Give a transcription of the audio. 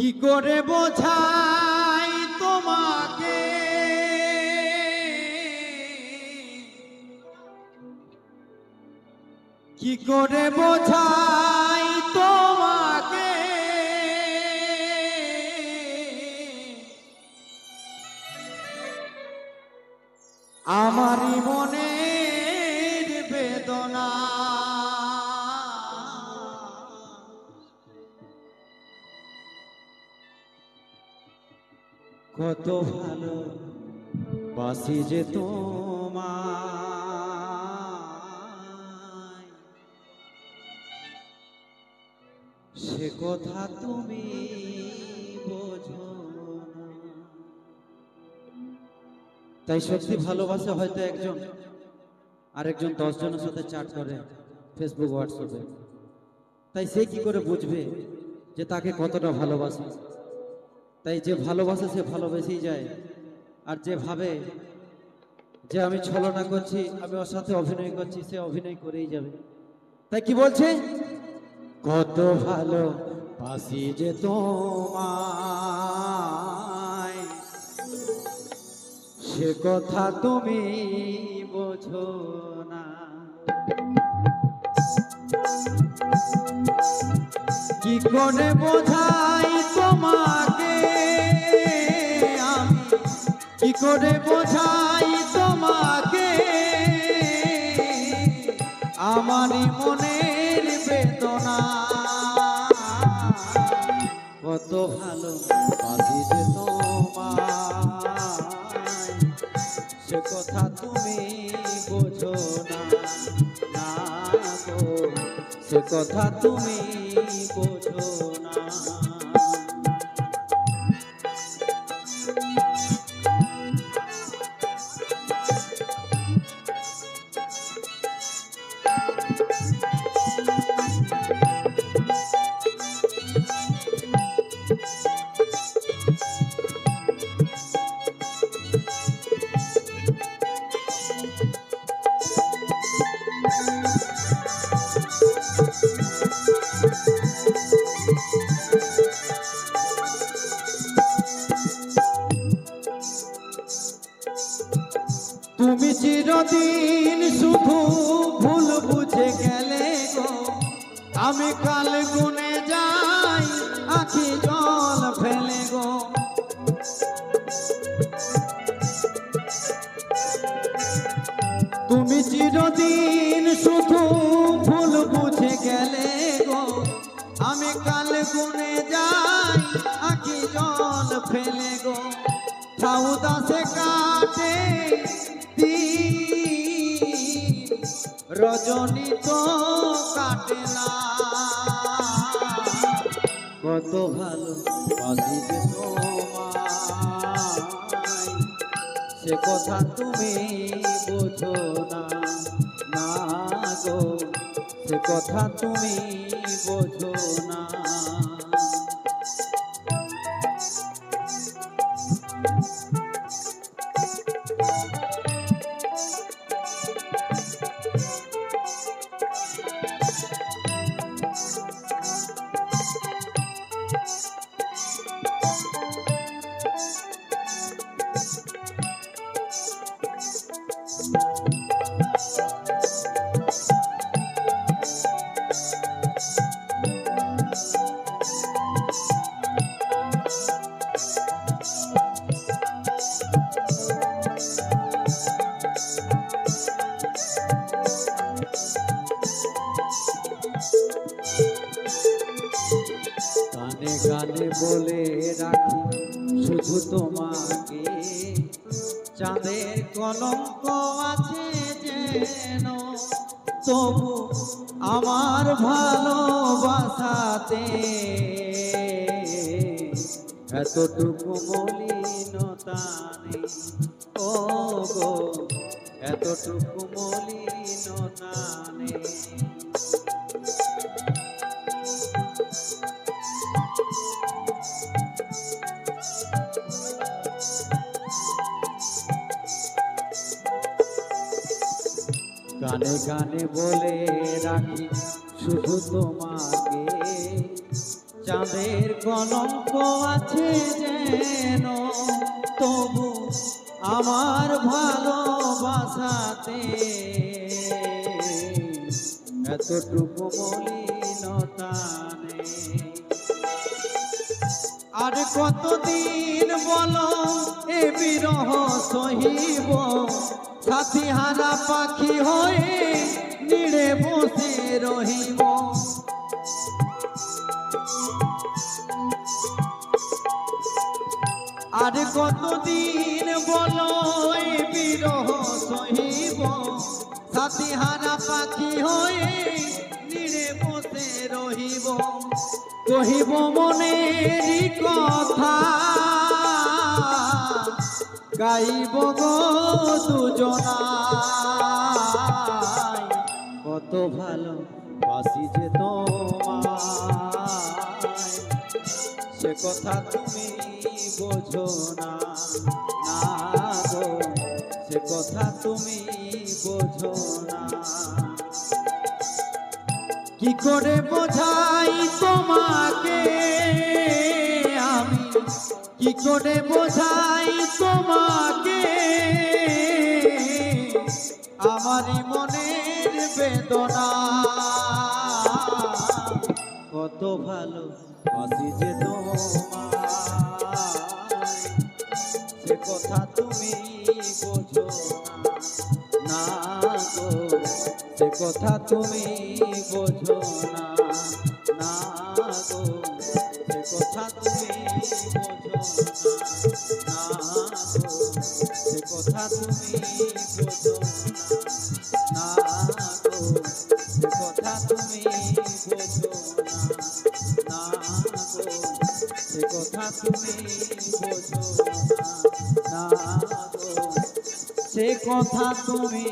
কি করে বোঝাই তোমাকে? কি করে বোঝাই কত ভালো বাসি যে তোমায়। সে কথা তুমি বোঝো তাই সত্যি ভালোবাসা হয়তো একজন। আরেকজন দশ জনের সাথে চ্যাট করে ফেসবুক হোয়াটসঅ্যাপে তাই সে কি করে বুঝবে যে তাকে কতটা ভালোবাসে? তাই যে ভালোবাসে সে ভালোবেসেই যায়। আর যে ভাবে যে আমি ছলনা করছি, আমি ওর সাথে অভিনয় করছি, সে অভিনয় করেই যাবে। তাই কি বলছে? কত ভালো বাসি যে তোমায়, সে কথা তুমি বোঝো না। কি করে বোঝাই তোমাকে? কি করে বোঝাই তোমাকে? আমারই মনের বেদনা। কত ভালো সে কথা তুমি বোঝো না সে কথা তুমি বোঝো না তুমি চিরদিন শুধু ভুল বুঝে গেলে গো। আমি কাল গুনে যাই, আখি জল ফেলে গো। তুমি চিরদিন শুধু ভুল বুঝে গেলে গো। আমি কাল গুনে যাই, আখি জল ফেলে গো। ছাউদা সে কাটে রজনী তো কাটে না কত ভালো বাজিবে তোমায়। সে কথা তুমি বোঝো না না গো। সে কথা তুমি বোঝো না। শুধু তোমাকে, চাঁদের কলঙ্ক আছে যেন। তবু আমার ভালোবাসাতে এতটুকু মলিনতা নেই। ও গো, এতটুকু মলিনতা নেই। গানে বলে রাখি, শুধু তোমাকে। চাঁদের কলঙ্ক আছে যেন, তবু আমার ভালোবাসাতে। এতটুকু মলিনতা নেই। আর কতদিন বলো, এ বিরহ সহিব? সাথী হারা পাখি হয়ে নিড়ে বসে রহিব। আর কতদিন বলো বিরহ সহিব? সাথী হারা পাখি হয়ে নিড়ে বসে রহিব। কহিব মনেরই কথা গাইব গো দুজনায় কত ভালো বাসি যে সে কথা তুমি বোঝো না না গো। সে কথা তুমি বোঝো না। কি করে বোঝাই তোমাকে? কি করে বোঝাই তোমাকে? আমারই মনের বেদনা। কত ভালো আসি যে সে কথা তুমি বোঝো না গো, সে কথা তুমি বোঝো না। না সে কথা তুমি